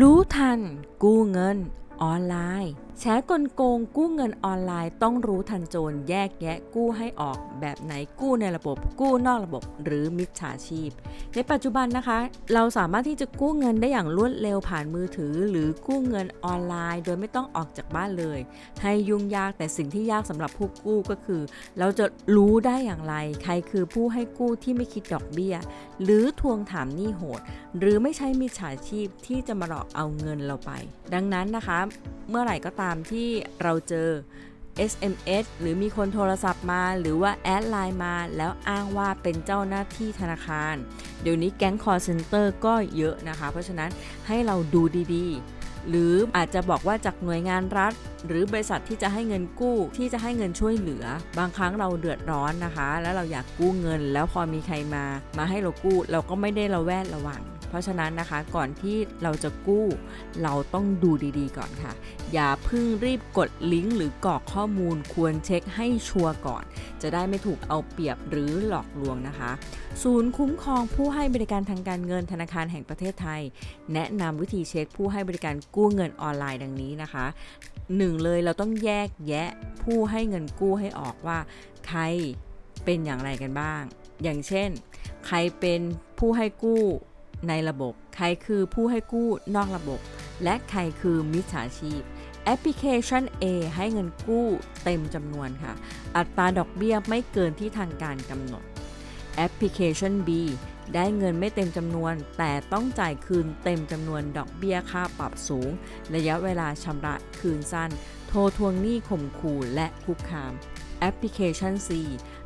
รู้ทันกู้เงินออนไลน์ แชกลโกงกู้เงินออนไลน์ต้องรู้ทันโจรแยกแยะกู้ให้ออกแบบไหนกู้ในระบบ กู้นอกระบบ หรือมิจฉาชีพ ในปัจจุบันนะคะ เราสามารถที่จะกู้เงินได้อย่างรวดเร็วผ่านมือถือ หรือกู้เงินออนไลน์ โดยไม่ต้องออกจากบ้านเลย ให้ยุ่งยากแต่สิ่งที่ยากสำหรับผู้กู้ก็คือ เราจะรู้ได้อย่างไร ใครคือผู้ให้กู้ที่ไม่คิดดอกเบี้ย หรือทวงถามหนี้โหด หรือไม่ใช่มิจฉาชีพที่จะมาหลอกเอาเงินเราไป ดังนั้นนะคะ เมื่อไหร่ก็ตามามที่เราเจอ SMS หรือมีคนโทรศัพท์มา หรือว่าแอดไลน์มา แล้วอ้างว่าเป็นเจ้าหน้าที่ธนาคาร เดี๋ยวนี้แก๊ง call center ก็เยอะนะคะ เพราะฉะนั้นให้เราดูดีๆ หรืออาจจะบอกว่าจากหน่วยงานรัฐ หรือบริษัทที่จะให้เงินกู้ที่จะให้เงินช่วยเหลือ บางครั้งเราเดือดร้อนนะคะ แล้วเราอยากกู้เงิน แล้วพอมีใครมา มาให้เรากู้ เราก็ไม่ได้ระแวดระวัง ราะฉะนั้นนะคะก่อนที่เราจะกู้ เราต้องดูดีๆ ก่อนค่ะ อย่าเพิ่งรีบกดลิงก์หรือกรอกข้อมูลควรเช็คให้ชัวร์ก่อน จะได้ไม่ถูกเอาเปรียบหรือหลอกลวงนะคะ ศูนย์คุ้มครองผู้ให้บริการทางการเงินธนาคารแห่งประเทศไทย แนะนำวิธีเช็คผู้ให้บริการกู้เงินออนไลน์ดังนี้นะคะหนึ่งเลยเราต้องแยกแยะผู้ให้เงินกู้ให้ออกว่า ใครเป็นอย่างไรกันบ้าง อย่างเช่น ใครเป็นผู้ให้กู้ ในระบบ ใครคือผู้ให้กู้นอกระบบ และใครคือมิจฉาชีพ แอปพลิเคชัน A ให้เงินกู้เต็มจำนวนค่ะ อัตราดอกเบี้ยไม่เกินที่ทางการกำหนด แอปพลิเคชัน B ได้เงินไม่เต็มจำนวน แต่ต้องจ่ายคืนเต็มจำนวนดอกเบี้ยค่าปรับสูง ระยะเวลาชำระคืนสั้น โทรทวงหนี้ข่มขู่และคุกคามแอปพลิเคชัน C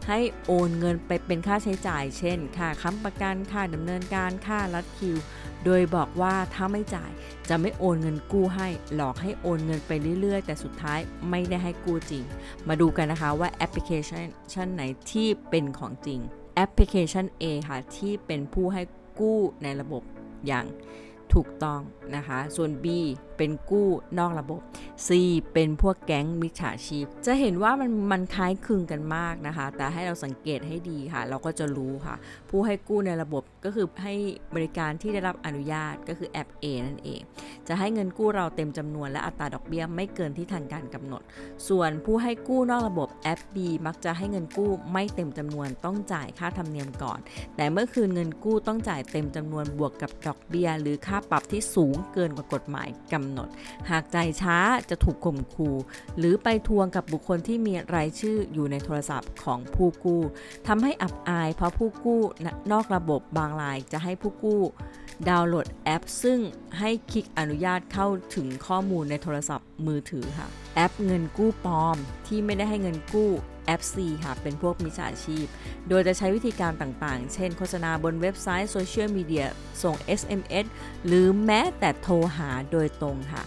ให้โอนเงินไปเป็นค่าใช้จ่าย เช่น ค่าค้ำประกัน ค่าดำเนินการ ค่ารัดคิว โดยบอกว่าถ้าไม่จ่ายจะไม่โอนเงินกู้ให้ หลอกให้โอนเงินไปเรื่อยๆ แต่สุดท้ายไม่ได้ให้กู้จริง มาดูกันนะคะว่าแอปพลิเคชันไหนที่เป็นของจริงแอปพลิเคชัน A ค่ะที่เป็นผู้ให้กู้ในระบบอย่าง ถูกต้องนะคะ ส่วน B เป็นกู้นอกระบบ C เป็นพวกแก๊งมิจฉาชีพ จะเห็นว่ามันมันคล้ายคลึงกันมากนะคะ แต่ให้เราสังเกตให้ดีค่ะ เราก็จะรู้ค่ะ ผู้ให้กู้ในระบบก็คือให้บริการที่ได้รับอนุญาตก็คือแอป A นั่นเอง จะให้เงินกู้เราเต็มจำนวนและอัตราดอกเบี้ยไม่เกินที่ทางการกำหนด ส่วนผู้ให้กู้นอกระบบแอป B มักจะให้เงินกู้ไม่เต็มจำนวนต้องจ่ายค่าธรรมเนียมก่อน แต่เมื่อคืนเงินกู้ต้องจ่ายเต็มจำนวนบวกกับดอกเบี้ย หรือค่าปรับที่สูงเกินกว่ากฎหมายกำหนด หากใจช้าจะถูกข่มขู่หรือไปทวงกับบุคคลที่มีรายชื่ออยู่ในโทรศัพท์ของผู้กู้ทำให้อับอายเพราะผู้กู้นอกระบบบางรายจะให้ผู้กู้ดาวน์โหลดแอป ซึ่งให้คลิกอนุญาตเข้าถึงข้อมูลในโทรศัพท์มือถือค่ะ แอปเงินกู้ปลอมที่ไม่ได้ให้เงินกู้ อป C ค่ะเป็นพวกมิจฉาชีพ โดยจะใช้วิธีการต่างๆ เช่น โฆษณาบนเว็บไซต์โซเชียลมีเดียส่ง SMS หรือแม้แต่โทรหาโดยตรงค่ะ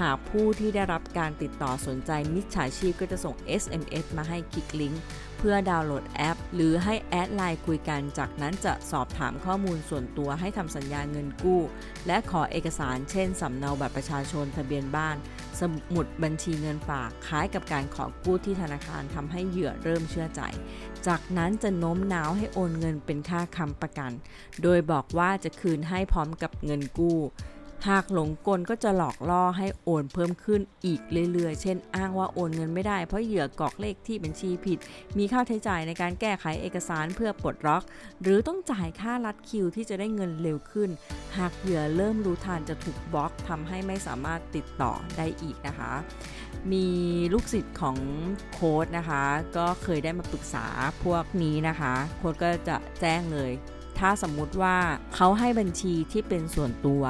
หากผู้ที่ได้รับการติดต่อสนใจมิจฉาชีพก็จะส่ง SMS มาให้คลิกลิงก์เพื่อดาวน์โหลดแอป หรือให้แอดไลน์คุยกัน จากนั้นจะสอบถามข้อมูลส่วนตัวให้ทำสัญญาเงินกู้ และขอเอกสารเช่นสำเนาบัตรประชาชนทะเบียนบ้าน สมุดบัญชีเงินฝากคล้ายกับการขอกู้ที่ธนาคารทำให้เหยื่อเริ่มเชื่อใจ จากนั้นจะโน้มน้าวให้โอนเงินเป็นค่าค้ำประกัน โดยบอกว่าจะคืนให้พร้อมกับเงินกู้ หากหลงกลก็จะหลอกล่อให้โอนเพิ่มขึ้นอีกเรื่อยๆ เช่น อ้างว่าโอนเงินไม่ได้เพราะเหยื่อกรอกเลขที่บัญชีผิด มีค่าใช้จ่ายในการแก้ไขเอกสารเพื่อปลดล็อก หรือต้องจ่ายค่ารัดคิวที่จะได้เงินเร็วขึ้น หากเหยื่อเริ่มรู้ทันจะถูกบล็อกทำให้ไม่สามารถติดต่อได้อีกนะคะ มีลูกศิษย์ของโค้ดนะคะ ก็เคยได้มาปรึกษาพวกนี้นะคะ โค้ดก็จะแจ้งเลย ถ้าสมมุติว่าเขาให้บัญชีที่เป็นส่วนตัว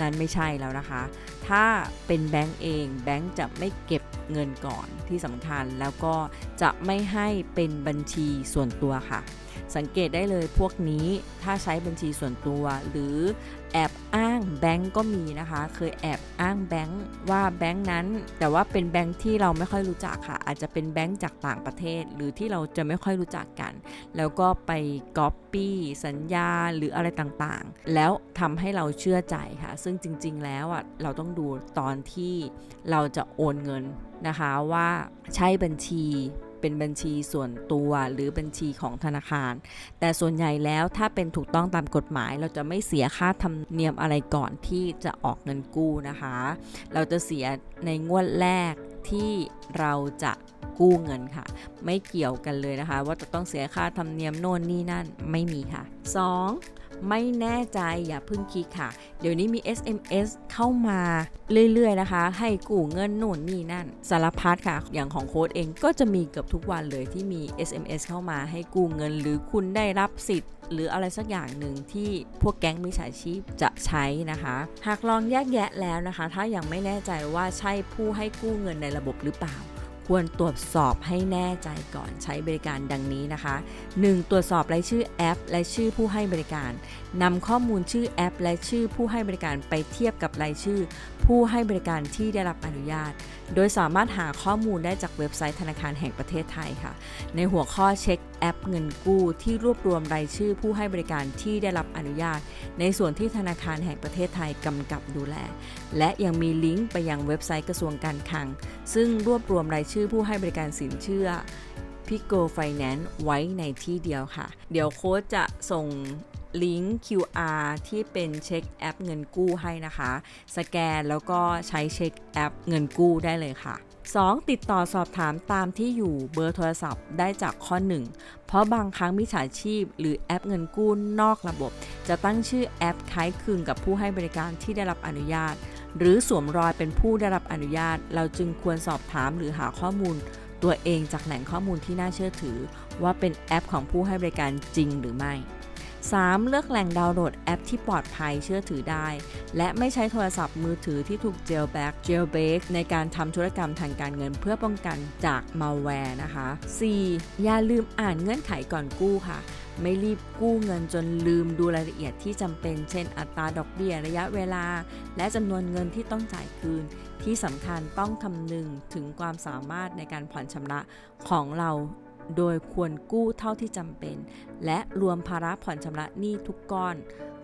นั้นไม่ใช่แล้วนะคะ ถ้าเป็นแบงก์เองแบงก์จะไม่เก็บเงินก่อนที่สำคัญแล้วก็จะไม่ให้เป็นบัญชีส่วนตัวค่ะ สังเกตได้เลยพวกนี้ถ้าใช้บัญชีส่วนตัว หรือแอบอ้างแบงก์ก็มีนะคะ เคยแอบอ้างแบงก์ว่าแบงก์นั้น แต่ว่าเป็นแบงก์ที่เราไม่ค่อยรู้จักค่ะ อาจจะเป็นแบงก์จากต่างประเทศ หรือที่เราจะไม่ค่อยรู้จักกัน แล้วก็ไปก๊อปปี้สัญญาหรืออะไรต่างๆ แล้วทำให้เราเชื่อใจค่ะ ซึ่งจริง ๆ แล้วอะเราต้องดูตอนที่เราจะโอนเงินนะคะว่าใช่บัญชี เป็นบัญชีส่วนตัวหรือบัญชีของธนาคาร แต่ส่วนใหญ่แล้วถ้าเป็นถูกต้องตามกฎหมายเราจะไม่เสียค่าธรรมเนียมอะไรก่อนที่จะออกเงินกู้นะคะ เราจะเสียในงวดแรกที่เราจะกู้เงินค่ะ ไม่เกี่ยวกันเลยนะคะ ว่าจะต้องเสียค่าธรรมเนียมโน่นนี่นั่นไม่มีค่ะ 2. ไม่แน่ใจอย่าเพิ่งคิดค่ะ เดี๋ยวนี้มี SMS เข้ามาเรื่อยๆนะคะ ให้กู้เงินโน่นนี่นั่นสารพัดค่ะ อย่างของโค้ดเองก็จะมีเกือบทุกวันเลยที่มี SMS เข้ามาให้กู้เงิน หรือคุณได้รับสิทธิ์หรืออะไรสักอย่างหนึ่งที่พวกแก๊งมิจฉาชีพจะใช้นะคะ หากลองแยกแยะแล้วนะคะ ถ้ายังไม่แน่ใจว่าใช่ผู้ให้กู้เงินในระบบหรือเปล่า ควรตรวจสอบให้แน่ใจก่อนใช้บริการดังนี้นะคะ 1. ตรวจสอบรายชื่อแอป และชื่อผู้ให้บริการนำข้อมูลชื่อแอป และชื่อผู้ให้บริการไปเทียบกับรายชื่อ ผู้ให้บริการที่ได้รับอนุญาต โดยสามารถหาข้อมูลได้จากเว็บไซต์ธนาคารแห่งประเทศไทยค่ะ ในหัวข้อเช็คแอปเงินกู้ที่รวบรวมรายชื่อผู้ให้บริการที่ได้รับอนุญาต ในส่วนที่ธนาคารแห่งประเทศไทยกำกับดูแล และยังมีลิงก์ไปยังเว็บไซต์กระทรวงการคลัง ซึ่งรวบรวมรายชื่อื่อผู้ให้บริการสินเชื่อพิโกไฟแนนซ์ไว้ในที่เดียวค่ะ เดี๋ยวโค้ชจะส่งลิงก์ QR ที่เป็นเช็คแอปเงินกู้ให้นะคะ สแกนแล้วก็ใช้เช็คแอปเงินกู้ได้เลยค่ะ 2. ติดต่อสอบถามตามที่อยู่เบอร์โทรศัพท์ได้จากข้อ 1 เพราะบางครั้งมิจฉาชีพ หรือแอปเงินกู้นอกระบบ จะตั้งชื่อแอปคล้ายคลึงกับผู้ให้บริการที่ได้รับอนุญาต หรือสวมรอยเป็นผู้ได้รับอนุญาต เราจึงควรสอบถามหรือหาข้อมูล ตัวเองจากแหล่งข้อมูลที่น่าเชื่อถือ ว่าเป็นแอปของผู้ให้บริการจริงหรือไม่ 3. เลือกแหล่งดาวน์โหลดแอปที่ปลอดภัยเชื่อถือได้ และไม่ใช้โทรศัพท์มือถือที่ถูก jailbreak jailbreak ในการทำธุรกรรมทางการเงินเพื่อป้องกันจาก malware นะคะ 4. อย่าลืมอ่านเงื่อนไขก่อนกู้ค่ะไม่รีบกู้เงินจนลืมดูรายละเอียดที่จำเป็น เช่น อัตราดอกเบี้ยระยะเวลา และจำนวนเงินที่ต้องจ่ายคืน ที่สำคัญต้องคำนึงถึงความสามารถในการผ่อนชำระของเรา โดยควรกู้เท่าที่จำเป็น และรวมภาระผ่อนชำระหนี้ทุกก้อน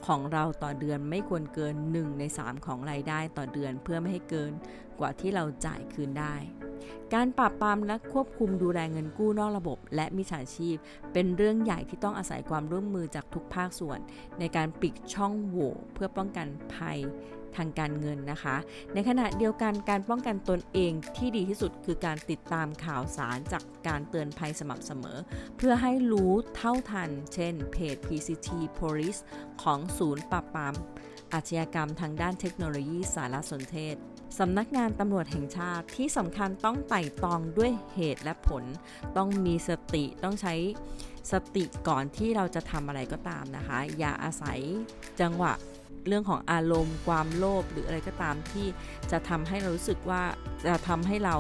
ของเราต่อเดือนไม่ควรเกิน 1 ใน 3 ของรายได้ต่อเดือนเพื่อไม่ให้เกินกว่าที่เราจ่ายคืนได้ การปราบปรามและควบคุมดูแลเงินกู้นอกระบบ และมิจฉาชีพ เป็นเรื่องใหญ่ที่ต้องอาศัยความร่วมมือจากทุกภาคส่วน ในการปิดช่องโหว่เพื่อป้องกันภัย ทางการเงินนะคะ ในขณะเดียวกันการป้องกันตนเองที่ดีที่สุดคือการติดตามข่าวสารจากการเตือนภัยสม่ำเสมอ เพื่อให้รู้เท่าทัน เช่นเพจ PCT Police ของศูนย์ปราบปรามอาชญากรรมทางด้านเทคโนโลยีสารสนเทศสำนักงานตำรวจแห่งชาติที่สำคัญต้องไต่ตองด้วยเหตุและผล ต้องมีสติต้องใช้สติก่อนที่เราจะทำอะไรก็ตามนะคะ อย่าอาศัยจังหวะ เรื่องของอารมณ์ ความโลภหรืออะไรก็ตามที่จะทำให้เรารู้สึกว่าจะทำให้เรา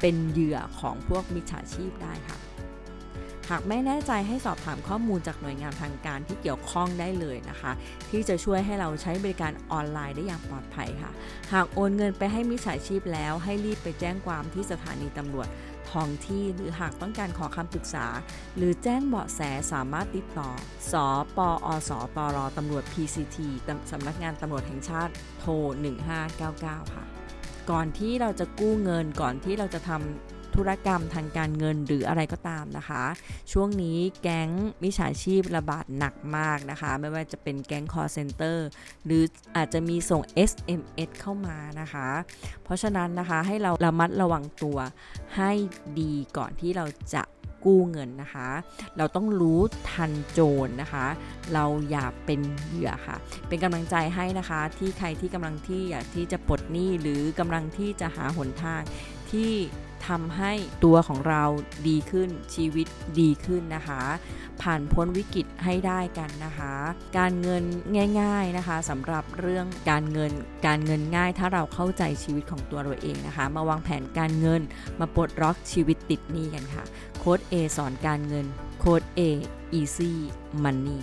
เป็นเหยื่อของพวกมิจฉาชีพได้ค่ะ หากไม่แน่ใจให้สอบถามข้อมูลจากหน่วยงานทางการที่เกี่ยวข้องได้เลยนะคะ ที่จะช่วยให้เราใช้บริการออนไลน์ได้อย่างปลอดภัยค่ะ หากโอนเงินไปให้มิจฉาชีพแล้วให้รีบไปแจ้งความที่สถานีตำรวจ องที่หรือหากต้องการขอคำปรึกษา หรือแจ้งเบาะแสสามารถติดต่อ สปอสตรตำรวจ PCT สำนักงานตำรวจแห่งชาติโทร 1599 ค่ะ ก่อนที่เราจะกู้เงินก่อนที่เราจะทำ ธุรกรรมทางการเงินหรืออะไรก็ตามนะคะ ช่วงนี้แก๊งมิจฉาชีพระบาดหนักมากนะคะ ไม่ว่าจะเป็นแก๊ง call center หรืออาจจะมีส่ง SMS เข้ามานะคะ เพราะฉะนั้นนะคะให้เราระมัดระวังตัวให้ดีก่อนที่เราจะกู้เงินนะคะ เราต้องรู้ทันโจรนะคะ เราอย่าเป็นเหยื่อค่ะ เป็นกำลังใจให้นะคะที่ใครที่กำลังที่อยากที่จะปลดหนี้หรือกำลังที่จะหาหนทางที่ ทำให้ตัวของเราดีขึ้นชีวิตดีขึ้นนะคะ ผ่านพ้นวิกฤตให้ได้กันนะคะ การเงินง่าย ๆนะคะสำหรับเรื่องการเงินการเงินง่าย ถ้าเราเข้าใจชีวิตของตัวเราเองนะคะ มาวางแผนการเงินมาปลดล็อกชีวิตติดหนี้กันค่ะโค้ด A สอนการเงินโค้ด A easy money